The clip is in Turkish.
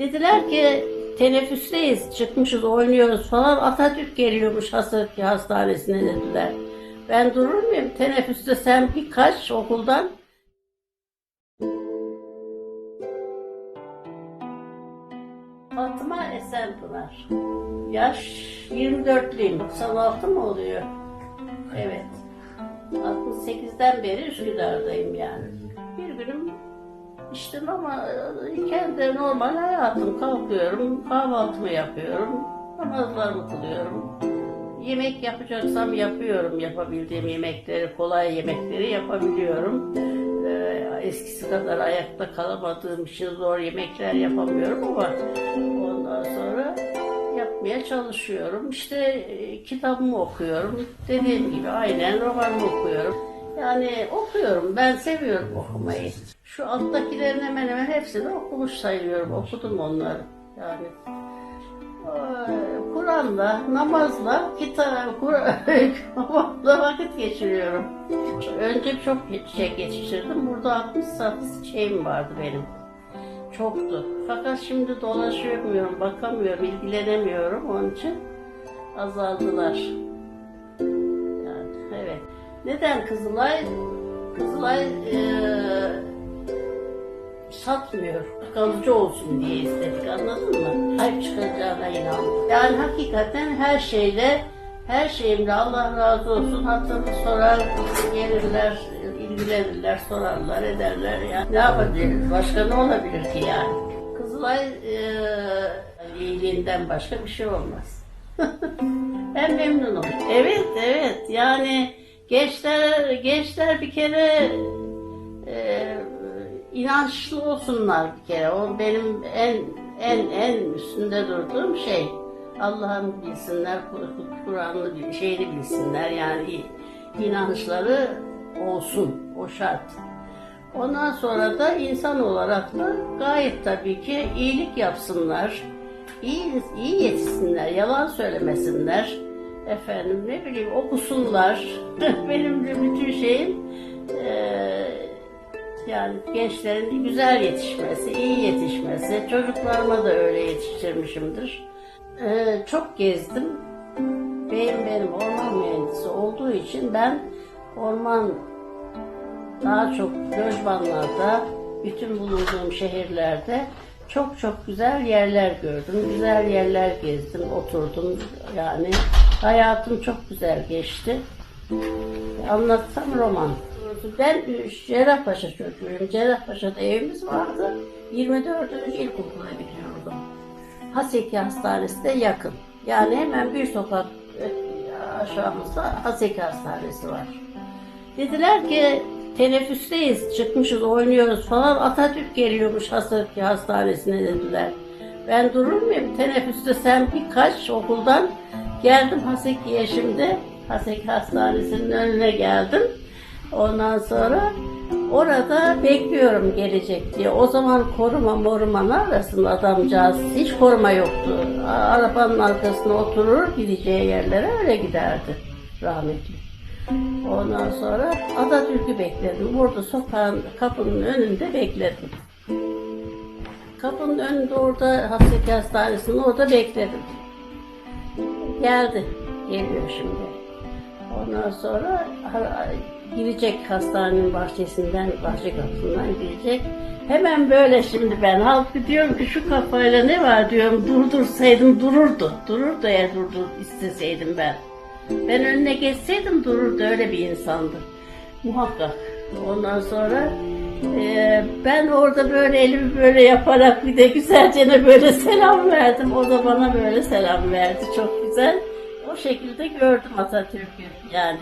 Dediler ki teneffüsteyiz, çıkmışız, oynuyoruz falan. Atatürk geliyormuş Haseki Hastanesi'ne dediler. Ben durur muyum? Teneffüste sen bir kaç okuldan. Fatma Esenpınar. Yaş 24'lüyüm. 96 mı oluyor? Evet. 68'den beri Üsküdar'dayım yani. Bir günüm içtim ama e, kendi normal hayatım. Kalkıyorum, kahvaltımı yapıyorum, namazlarımı kılıyorum. Yemek yapacaksam yapıyorum. Yapabildiğim yemekleri, kolay yemekleri yapabiliyorum. Ee, eskisi kadar ayakta kalamadığım için zor yemekler yapamıyorum ama ondan sonra yapmaya çalışıyorum. İşte e, kitabımı okuyorum. Dediğim gibi aynen romanımı okuyorum. Yani okuyorum. Ben seviyorum okumayı. Şu alttakilerin hemen hemen hepsini okumuş sayıyorum. Okudum onları. Yani ee, Kur'an'la, namazla, kitap, Kur'an'la vakit geçiriyorum. Önce çok şey geçirdim. Burada 60 satış şeyim vardı benim. Çoktu. Fakat şimdi dolaşamıyorum, bakamıyorum, ilgilenemiyorum. Onun için azaldılar. Yani, evet. Neden Kızılay? Kızılay eee satmıyor. Kalıcı olsun diye istedik anladın mı? Sahip çıkacağına inandık. Yani hakikaten her şeyle her şeyimle Allah razı olsun hatırını sorar, gelirler, ilgilenirler, sorarlar, ederler. Yani ne yapabiliriz? Başka ne olabilir ki yani? Kızılay eee iyiliğinden başka bir şey olmaz. ben memnunum. Evet, evet. Yani gençler, gençler bir kere e, inançlı olsunlar bir kere. O benim en en en üstünde durduğum şey. Allah'ın bilsinler, Kur- Kur'an'ı bil- şeyini bilsinler. Yani inançları olsun. O şart. Ondan sonra da insan olarak da gayet tabii ki iyilik yapsınlar. iyi, iyi yetişsinler, yalan söylemesinler. Efendim ne bileyim okusunlar. Benim de bütün şeyim eee yani gençlerin güzel yetişmesi, iyi yetişmesi, çocuklarıma da öyle yetiştirmişimdir. Ee, çok gezdim. Beyim benim orman mühendisi olduğu için ben orman daha çok lojmanlarda, bütün bulunduğum şehirlerde çok çok güzel yerler gördüm. Güzel yerler gezdim, oturdum. Yani hayatım çok güzel geçti. Anlatsam roman. Ben Cerrahpaşa çocuğuyum. Cerrahpaşa'da evimiz vardı. 24. ilkokula gidiyordum. Haseki Hastanesi de yakın. Yani hemen bir sokak e, aşağımızda Haseki Hastanesi var. Dediler ki teneffüsteyiz, çıkmışız, oynuyoruz falan. Atatürk geliyormuş Haseki Hastanesi'ne dediler. Ben durur muyum? Teneffüste sen birkaç okuldan geldim Haseki'ye şimdi. Haseki Hastanesi'nin önüne geldim. Ondan sonra orada bekliyorum gelecek diye. O zaman koruma moruma ne arasın adamcağız? Hiç koruma yoktu. Arabanın arkasına oturur gideceği yerlere öyle giderdi rahmetli. Ondan sonra Atatürk'ü bekledim. Burada sokağın kapının önünde bekledim. Kapının önünde orada Haseki Hastanesi'nin orada bekledim. Geldi. Geliyor şimdi. Ondan sonra girecek hastanenin bahçesinden, bahçe kapısından girecek. Hemen böyle şimdi ben halbuki diyorum ki şu kafayla ne var diyorum durdursaydım dururdu. Dururdu eğer durdur isteseydim ben. Ben önüne geçseydim dururdu öyle bir insandı. Muhakkak. Ondan sonra e, ben orada böyle elimi böyle yaparak bir de güzelce böyle selam verdim. O da bana böyle selam verdi. Çok güzel. O şekilde gördüm Atatürk'ü yani.